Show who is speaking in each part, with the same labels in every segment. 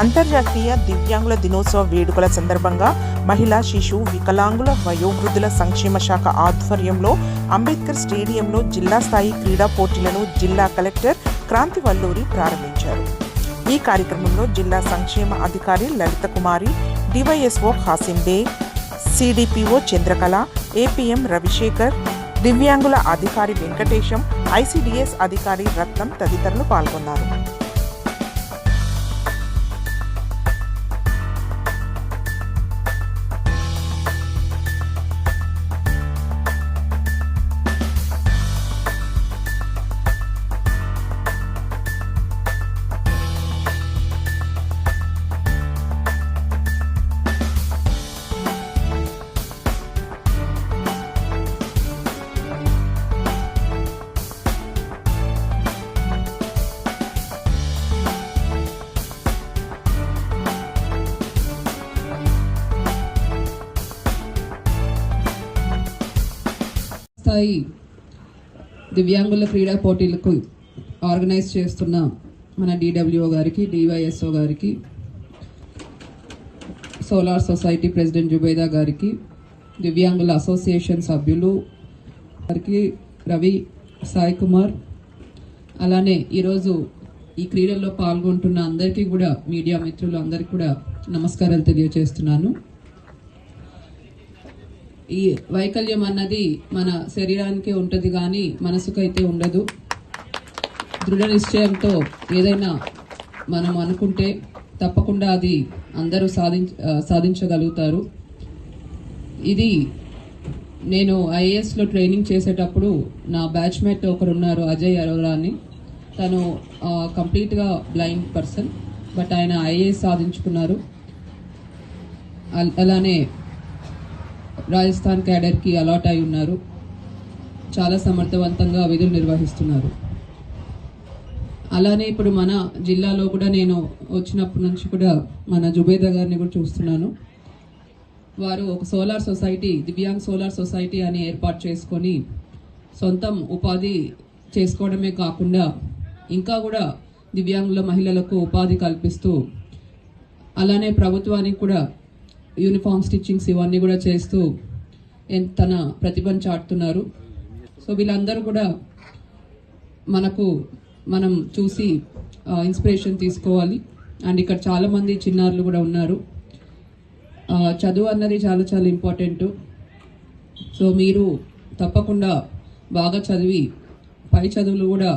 Speaker 1: అంతర్జాతీయ దివ్యాంగుల దినోత్సవ వేడుకల సందర్భంగా మహిళా శిశు వికలాంగుల వయోవృద్ధుల సంక్షేమ శాఖ ఆధ్వర్యంలో అంబేద్కర్ స్టేడియంలో జిల్లా స్థాయి క్రీడా పోటీలను జిల్లా కలెక్టర్ క్రాంతి వల్లూరి ప్రారంభించారు. ఈ కార్యక్రమంలో జిల్లా సంక్షేమ అధికారి లలిత కుమారి డివైఎస్ఓ హాసిందే సిడిపిఓ చంద్రకళ ఏపీఎం రవిశేఖర్ దివ్యాంగుల అధికారి వెంకటేశం ఐసిడిఎస్ అధికారి రత్నం తదితరులు పాల్గొన్నారు.
Speaker 2: స్థాయి దివ్యాంగుల క్రీడా పోటీలకు ఆర్గనైజ్ చేస్తున్న మన డిడబ్ల్యూఓ గారికి డివైఎస్ఓ గారికి సోలార్ సొసైటీ ప్రెసిడెంట్ జుబేదా గారికి దివ్యాంగుల అసోసియేషన్ సభ్యులు గారికి రవి సాయి కుమార్ అలానే ఈరోజు ఈ క్రీడల్లో పాల్గొంటున్న అందరికీ కూడా మీడియా మిత్రులు అందరికీ కూడా నమస్కారాలు తెలియజేస్తున్నాను. ఈ వైకల్యం అన్నది మన శరీరానికే ఉంటుంది కానీ మనసుకైతే ఉండదు. దృఢ నిశ్చయంతో ఏదైనా మనం అనుకుంటే తప్పకుండా అది అందరూ సాధించ సాధించగలుగుతారు. ఇది నేను ఐఏఎస్లో ట్రైనింగ్ చేసేటప్పుడు నా బ్యాచ్మేట్ ఒకరు ఉన్నారు అజయ్ అరోరా అని తను కంప్లీట్గా బ్లైండ్ పర్సన్ బట్ ఆయన ఐఏఎస్ సాధించుకున్నారు. అలానే రాజస్థాన్ క్యాడర్కి అలాట్ అయి ఉన్నారు. చాలా సమర్థవంతంగా విధులు నిర్వహిస్తున్నారు. అలానే ఇప్పుడు మన జిల్లాలో కూడా నేను వచ్చినప్పటి నుంచి కూడా మన జుబేదా గారిని కూడా చూస్తున్నాను. వారు ఒక solar society Divyang solar society అని ఏర్పాటు చేసుకొని సొంతం ఉపాధి చేసుకోవడమే కాకుండా ఇంకా కూడా దివ్యాంగుల మహిళలకు ఉపాధి కల్పిస్తూ అలానే ప్రభుత్వానికి కూడా యూనిఫామ్ స్టిచ్చింగ్స్ ఇవన్నీ కూడా చేస్తూ తన ప్రతిభను చాటుతున్నారు. సో వీళ్ళందరూ కూడా మనకు మనం చూసి ఇన్స్పిరేషన్ తీసుకోవాలి. అండ్ ఇక్కడ చాలామంది చిన్నారులు కూడా ఉన్నారు. చదువు అన్నది చాలా చాలా ఇంపార్టెంట్ సో మీరు తప్పకుండా బాగా చదివి పై చదువులు కూడా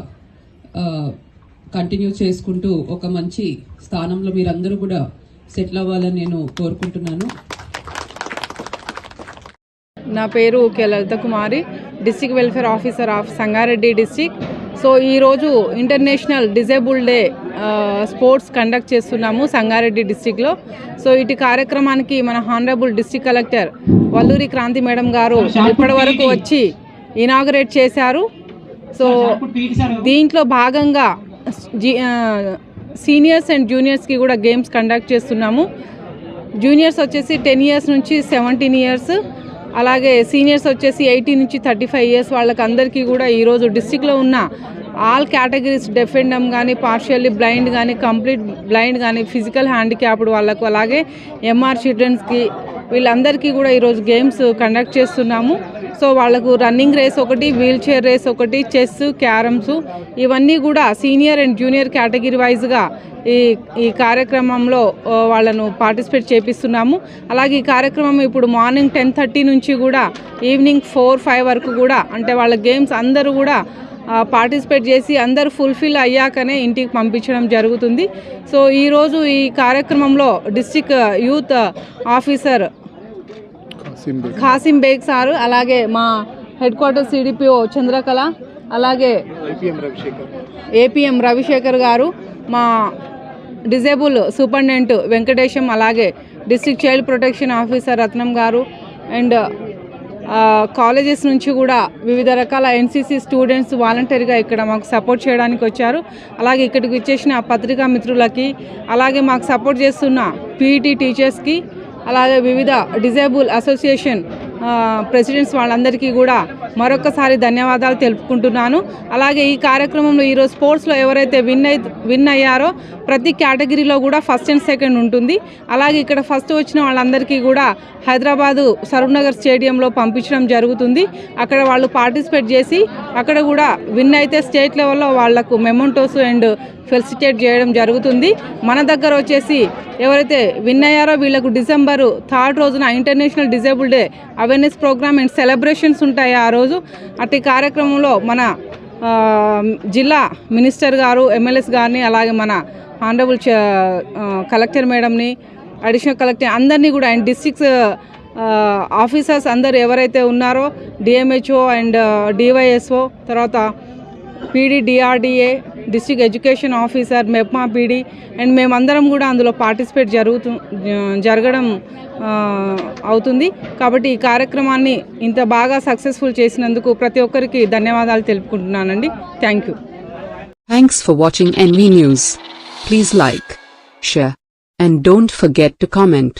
Speaker 2: కంటిన్యూ చేసుకుంటూ ఒక మంచి స్థానంలో మీరందరూ కూడా సెటిల్ అవ్వాలని నేను కోరుకుంటున్నాను.
Speaker 3: నా పేరు K Lalitha Kumari district welfare officer of Sangareddy district. So ఈరోజు international disable day sports conduct చేస్తున్నాము సంగారెడ్డి డిస్టిక్లో. సో ఇటు కార్యక్రమానికి మన honourable district collector Valluri Kranthi madam గారు ఇప్పటి వరకు వచ్చి ఇనాగరేట్ చేశారు. సో దీంట్లో భాగంగా జీ సీనియర్స్ అండ్ జూనియర్స్కి కూడా గేమ్స్ కండక్ట్ చేస్తున్నాము. జూనియర్స్ వచ్చేసి టెన్ ఇయర్స్ నుంచి సెవెంటీన్ ఇయర్స్. అలాగే సీనియర్స్ వచ్చేసి ఎయిటీ నుంచి థర్టీ ఫైవ్ ఇయర్స్. వాళ్ళకి అందరికీ కూడా ఈరోజు డిస్టిక్లో ఉన్న all categories deaf and dumb కానీ పార్షియల్లీ బ్లైండ్ కానీ కంప్లీట్ బ్లైండ్ కానీ ఫిజికల్ హ్యాండిక్యాప్డ్ వాళ్ళకు అలాగే ఎంఆర్ చిల్డ్రన్స్కి వీళ్ళందరికీ కూడా ఈరోజు గేమ్స్ కండక్ట్ చేస్తున్నాము. సో వాళ్ళకు రన్నింగ్ రేస్ ఒకటి వీల్ చైర్ రేస్ ఒకటి చెస్ క్యారమ్స్ ఇవన్నీ కూడా సీనియర్ అండ్ జూనియర్ కేటగిరీ వైజ్గా ఈ ఈ కార్యక్రమంలో వాళ్ళను పార్టిసిపేట్ చేపిస్తున్నాము. అలాగే ఈ కార్యక్రమం ఇప్పుడు మార్నింగ్ టెన్ థర్టీ నుంచి కూడా ఈవినింగ్ ఫోర్ ఫైవ్ వరకు కూడా అంటే వాళ్ళ గేమ్స్ అందరూ కూడా పార్టిసిపేట్ చేసి అందరూ ఫుల్ఫిల్ అయ్యాకనే ఇంటికి పంపించడం జరుగుతుంది. సో ఈరోజు ఈ కార్యక్రమంలో district youth officer Khasim Baig. Sir అలాగే మా హెడ్ క్వార్టర్ సిడిపిఓ చంద్రకళ అలాగే ఏపీఎం రవిశేఖర్ గారు మా డిజేబుల్ సూపరింటెండెంట్ వెంకటేశం అలాగే district child protection officer Ratnam గారు అండ్ కాలేజెస్ నుంచి కూడా వివిధ రకాల ఎన్సీసీ స్టూడెంట్స్ వాలంటీర్గా ఇక్కడ మాకు సపోర్ట్ చేయడానికి వచ్చారు. అలాగే ఇక్కడికి వచ్చేసిన పత్రికా మిత్రులకి అలాగే మాకు సపోర్ట్ చేస్తున్న పీఈటీ టీచర్స్కి అలాగే వివిధ డిజేబుల్ అసోసియేషన్ ప్రెసిడెంట్స్ వాళ్ళందరికీ కూడా మరొకసారి ధన్యవాదాలు తెలుపుకుంటున్నాను. అలాగే ఈ కార్యక్రమంలో ఈరోజు స్పోర్ట్స్లో ఎవరైతే విన్ అయి విన్ అయ్యారో ప్రతి కేటగిరీలో కూడా ఫస్ట్ అండ్ సెకండ్ ఉంటుంది. అలాగే ఇక్కడ ఫస్ట్ వచ్చిన వాళ్ళందరికీ కూడా హైదరాబాదు సరూనగర్ స్టేడియంలో పంపించడం జరుగుతుంది. అక్కడ వాళ్ళు పార్టిసిపేట్ చేసి అక్కడ కూడా విన్ అయితే స్టేట్ లెవెల్లో వాళ్ళకు మెమోంటోస్ అండ్ ఫెలిసిటేట్ చేయడం జరుగుతుంది. మన దగ్గర వచ్చేసి ఎవరైతే విన్ అయ్యారో వీళ్ళకు డిసెంబరు థర్డ్ రోజున international disable day awareness program and celebrations ఉంటాయి ఆ రోజు. అట్టి కార్యక్రమంలో మన జిల్లా మినిస్టర్ గారు ఎమ్మెల్యేస్ గారిని అలాగే మన ఆనరబుల్ కలెక్టర్ మేడంని అడిషనల్ కలెక్టర్ అందరినీ కూడా అండ్ డిస్ట్రిక్ట్స్ ఆఫీసర్స్ అందరు ఎవరైతే ఉన్నారో డిఎంహెచ్ఓ అండ్ డివైఎస్ఓ తర్వాత PD DRDA district education officer MEPMA PD and మేమందరం కూడా అందులో పార్టిసిపేట్ జరుగుతు జరగడం అవుతుంది. కాబట్టి ఈ కార్యక్రమాన్ని ఇంత బాగా సక్సెస్ఫుల్ చేసినందుకు ప్రతి ఒక్కరికి ధన్యవాదాలు తెలుపుకుంటున్నానండి. Thank you
Speaker 4: thanks for watching NV news please like share and don't forget to comment